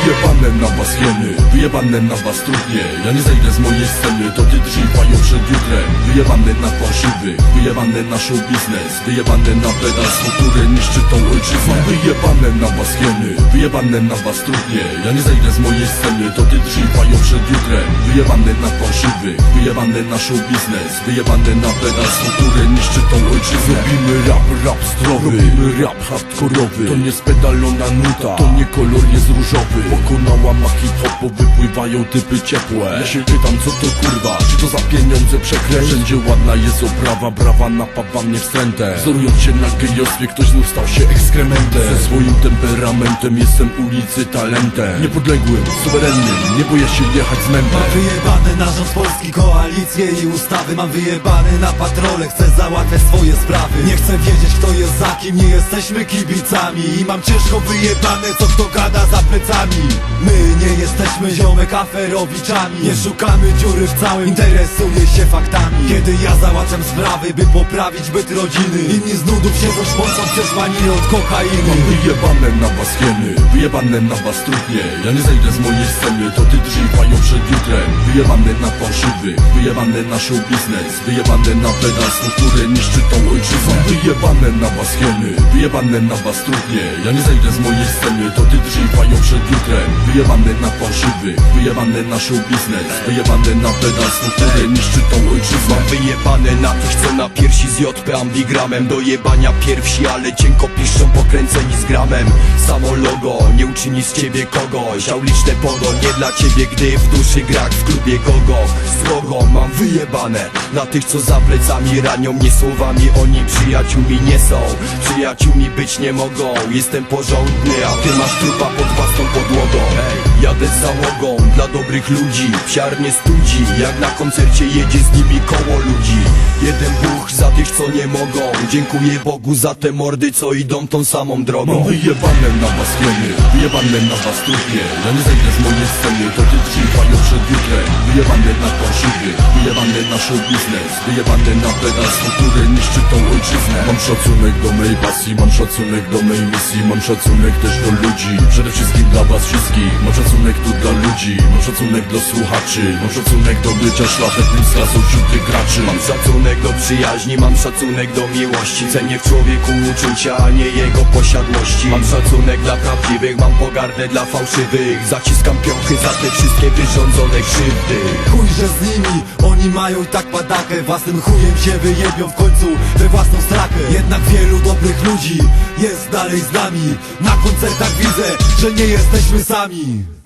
wyjebane na was hieny Wyjebane na was trudnie. Ja nie zejdę z mojej sceny To drzyj pają przed jutrem. Wyjebane na fałszywych Wyjebane na show biznes. Wyjebane na pedalstwo, które niszczy tą ojczyznę. Wyjebane na was hieny Wyjebane na was trudnie. Ja nie zejdę z mojej sceny To drzyj pają przed jutrem. Wyjebane na fałszywych Wyjebane na show biznes. Wyjebane na pedalstwo, które niszczy tą ojczyznę. Robimy rap, rap zdrowy. Robimy rap hardkorowy. To nie spedalona nuta. To nie kolor jest różowy. Pokonała ma hip-hop, bo wypływają typy ciepłe. Ja się pytam co to kurwa? Czy to za pieniądze przekręć? Wszędzie ładna jest oprawa. Brawa napawa mnie wstrętem Wzorując się na gejostwie Ktoś znów stał się ekskrementem. Ze swoim temperamentem Jestem ulicy talentem. Niepodległym, suwerennym. Nie boję się jechać z mętem. Mam wyjebane na rząd Polski, koalicje i ustawy. Mam wyjebane na patrole, chcę załatwiać swoje sprawy. Nie chcę wiedzieć kto jest za kim, nie jesteśmy kibicami I mam ciężko wyjebane co kto gada za plecami. My nie jesteśmy ziomek aferowiczami. Nie szukamy dziury w całym, interesuję się faktami. Kiedy ja załatwiam sprawy, by poprawić byt rodziny Inni z nudów siedzą szpącą przeszłani od kokainy. Mam wyjebane na was hieny Wyjebane na was trudnie Ja nie zejdę z mojej sceny To ty drzyj pają przed jutrem. Wyjebane na fałszywych Wyjebane na show biznes Wyjebane na pedalstwo, które niszczy tą ojczyznę wyjebane na was hieny Wyjebane na was trudnie Ja nie zejdę z mojej sceny To ty drzyj pają przed jutrem. Wyjebane na fałszywych Wyjebane na show biznes Wyjebane na pedalstwo, które niszczy tą ojczyznę wyjebane na tych, co na piersi JP ambigramem Do jebania pierwsi, ale cienko piszą pokręceni z gramem. Samo logo nie uczyni z ciebie kogoś Auliczne pogo nie dla ciebie, gdy w duszy grak w klubie gogo Strogo mam wyjebane na tych, co za plecami ranią mnie słowami Oni przyjaciółmi nie są, przyjaciółmi być nie mogą Jestem porządny, a ty masz trupa pod własną podłogą jadę z załogą dla dobrych ludzi. Psiar nie studzi, jak na koncercie jedzie z nimi koło ludzi. Jeden Bóg za tych, co nie mogą. Dziękuję Bogu za te mordy, co idą tą samą Mam drogą wyjebane na was hieny Wyjebane na was trudnie Ja nie zejdę z mojej sceny To ty drzyj pają przed jutrem Wyjebane na fałszywych Wyjebane na show biznes. Wyjebane na pedalstwo, które niszczy tą ojczyznę. Mam szacunek do mej pasji Mam szacunek do mej misji. Mam szacunek też do ludzi. Przede wszystkim dla was wszystkich. Mam szacunek tu dla ludzi Mam szacunek do słuchaczy Mam szacunek do bycia szlachetnym z klasą wśród graczy. Mam szacunek do przyjaźni, mam szacunek do miłości Cenię w człowieku uczucia, a nie jego posiadłości. Mam szacunek dla prawdziwych, mam pogardę dla fałszywych Zaciskam piąchy za te wszystkie wyrządzone krzywdy. Chujże z nimi, oni mają i tak padakę Własnym chujem się wyjebią w końcu we własną strakę. Jednak wielu dobrych ludzi jest dalej z nami Na koncertach widzę, że nie jesteśmy sami